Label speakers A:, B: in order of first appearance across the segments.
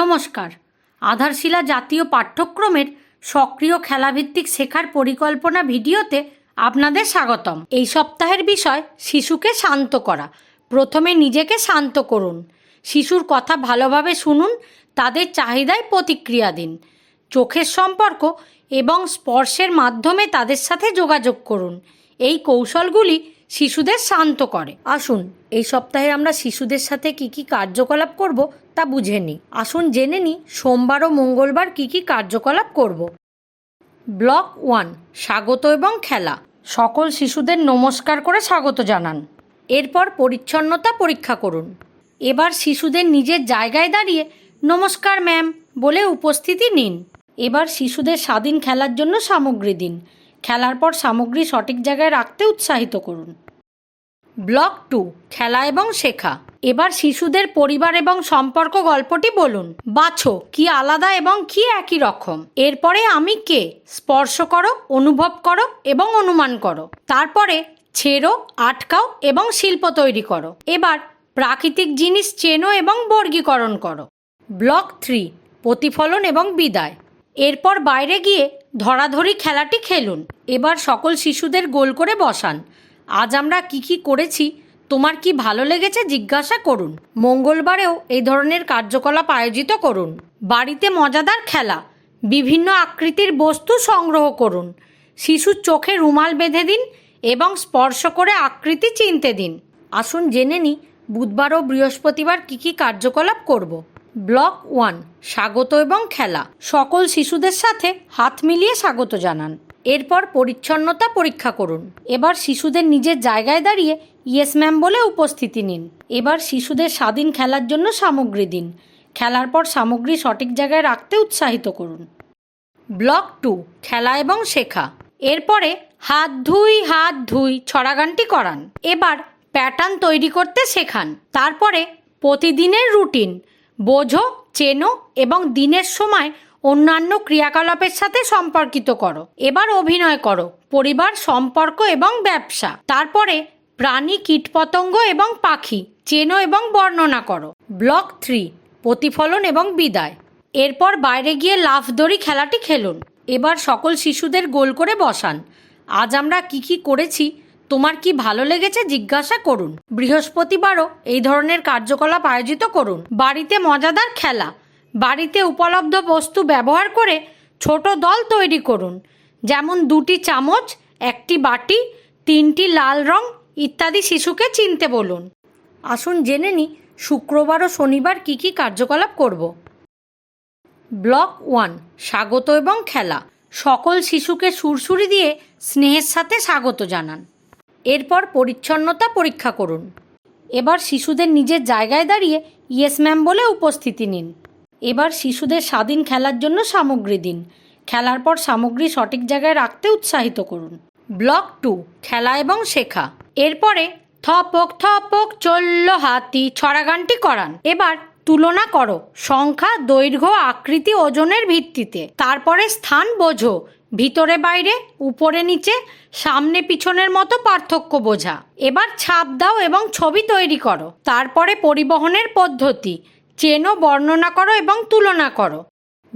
A: নমস্কার। আধারশিলা জাতীয় পাঠ্যক্রমের সক্রিয় খেলাভিত্তিক শেখার পরিকল্পনা ভিডিওতে আপনাদের স্বাগতম। এই সপ্তাহের বিষয়, শিশুকে শান্ত করা। প্রথমে নিজেকে শান্ত করুন। শিশুর কথা ভালোভাবে শুনুন, তাদের চাহিদায় প্রতিক্রিয়া দিন। চোখের সম্পর্ক এবং স্পর্শের মাধ্যমে তাদের সাথে যোগাযোগ করুন। এই কৌশলগুলি শিশুদের শান্ত করে। আসুন, এই সপ্তাহে আমরা শিশুদের সাথে কি কি কার্যকলাপ করব তা বুঝে নিই। আসুন জেনে নিই সোমবার ও মঙ্গলবার কি কি কার্যকলাপ করব। ব্লক ওয়ান, স্বাগত এবং খেলা। সকল শিশুদের নমস্কার করে স্বাগত জানান। এরপর পরিচ্ছন্নতা পরীক্ষা করুন। এবার শিশুদের নিজের জায়গায় দাঁড়িয়ে নমস্কার, ম্যাম বলে উপস্থিতি নিন। এবার শিশুদের স্বাধীন খেলার জন্য সামগ্রী দিন। খেলার পর সামগ্রী সঠিক জায়গায় রাখতে উৎসাহিত করুন। ব্লক টু, খেলা এবং শেখা। এবার শিশুদের পরিবার এবং সম্পর্ক গল্পটি বলুন। বাছো, কি আলাদা এবং কি একই রকম? এরপরে আমি কে? স্পর্শ করো, অনুভব করো এবং অনুমান করো। তারপরে ছেড়ো, আটকাও এবং শিল্প তৈরি করো। এবার প্রাকৃতিক জিনিস চেনো এবং বর্গীকরণ করো। ব্লক থ্রি, প্রতিফলন এবং বিদায়। এরপর বাইরে গিয়ে ধরাধরি খেলাটি খেলুন। এবার সকল শিশুদের গোল করে বসান। আজ আমরা কি কি করেছি, তোমার কি ভালো লেগেছে জিজ্ঞাসা করুন। মঙ্গলবারেও এই ধরনের কার্যকলাপ আয়োজিত করুন। বাড়িতে মজাদার খেলা, বিভিন্ন আকৃতির বস্তু সংগ্রহ করুন। শিশুর চোখে রুমাল বেঁধে দিন এবং স্পর্শ করে আকৃতি চিনতে দিন। আসুন জেনে নিই বুধবার ও বৃহস্পতিবার কি কি কার্যকলাপ করব। ব্লক ওয়ান, স্বাগত এবং খেলা। সকল শিশুদের সাথে হাত মিলিয়ে স্বাগত জানান। এরপর পরিচ্ছন্নতা পরীক্ষা করুন। এবার শিশুদের নিজের জায়গায় দাঁড়িয়ে ইয়েস ম্যাম বলে উপস্থিতি নিন। এবার শিশুদের স্বাধীন খেলার জন্য সামগ্রী দিন। খেলার পর সামগ্রী সঠিক জায়গায় রাখতে উৎসাহিত করুন। ব্লক টু, খেলা এবং শেখা। এরপরে হাত ধুই হাত ধুই, ছড়াগানটি করান। এবার প্যাটার্ন তৈরি করতে শেখান। তারপরে প্রতিদিনের রুটিন। বোঝো, চেনো এবং দিনের সময় অন্যান্য ক্রিয়াকলাপের সাথে সম্পর্কিত করো। এবার অভিনয় করো, পরিবার, সম্পর্ক এবং ব্যবসা। তারপরে প্রাণী, কীটপতঙ্গ এবং পাখি, চেনো এবং বর্ণনা করো। ব্লক থ্রি, প্রতিফলন এবং বিদায়। এরপর বাইরে গিয়ে লাফ দড়ি খেলাটি খেলুন। এবার সকল শিশুদের গোল করে বসান। আজ আমরা কি কি করেছি তোমার কি ভালো লেগেছে জিজ্ঞাসা করুন। বৃহস্পতিবারও এই ধরনের কার্যকলাপ আয়োজিত করুন। বাড়িতে মজাদার খেলা, বাড়িতে উপলব্ধ বস্তু ব্যবহার করে ছোট দল তৈরি করুন। যেমন দুটি চামচ, একটি বাটি, তিনটি লাল রং ইত্যাদি শিশুকে চিনতে বলুন। আসুন জেনে নিই, শুক্রবার ও শনিবার কি কি কার্যকলাপ করব। ব্লক ওয়ান, স্বাগত এবং খেলা। সকল শিশুকে সুরসুরি দিয়ে স্নেহের সাথে স্বাগত জানান। এরপর পরিচ্ছন্নতা পরীক্ষা করুন। এবার শিশুদের নিজের জায়গায় দাঁড়িয়ে ইয়েস ম্যাম বলে উপস্থিতি নিন। এবার শিশুদের স্বাধীন খেলার জন্য সামগ্রী দিন। খেলার পর সামগ্রী সঠিক জায়গায় রাখতে উৎসাহিত করুন। ব্লক টু, খেলা এবং শেখা। এরপরে থপক থপক, চলল হাতি, ছড়াগানটি করান। এবার তুলনা করো সংখ্যা, দৈর্ঘ্য, আকৃতি, ওজনের ভিত্তিতে। তারপরে স্থান বোঝো। ভিতরে বাইরে, উপরে নিচে, সামনে পিছনের মতো পার্থক্য বোঝা। এবার ছাপ দাও এবং ছবি তৈরি করো। তারপরে পরিবহনের পদ্ধতি। চেনো, বর্ণনা করো এবং তুলনা করো।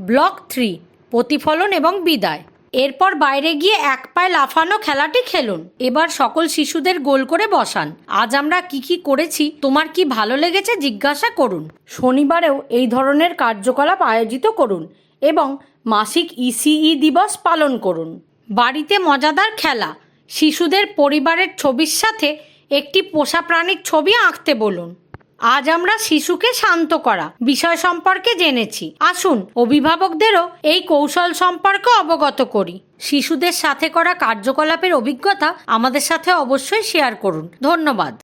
A: ব্লক থ্রি, প্রতিফলন এবং বিদায়। এরপর বাইরে গিয়ে এক পায়ে লাফানো খেলাটি খেলুন। এবার সকল শিশুদের গোল করে বসান। আজ আমরা কি কি করেছি, তোমার কি ভালো লেগেছে জিজ্ঞাসা করুন। শনিবারেও এই ধরনের কার্যকলাপ আয়োজিত করুন। এবং মাসিক ইসিই দিবস পালন করুন। বাড়িতে মজাদার খেলা, শিশুদের পরিবারের ছবির সাথে একটি পোষা প্রাণীর ছবি আঁকতে বলুন। আজ আমরা শিশুকে শান্ত করা বিষয় সম্পর্কে জেনেছি। আসুন অভিভাবকদেরও এই কৌশল সম্পর্কে অবগত করি। শিশুদের সাথে করা কার্যকলাপের অভিজ্ঞতা আমাদের সাথে অবশ্যই শেয়ার করুন। ধন্যবাদ।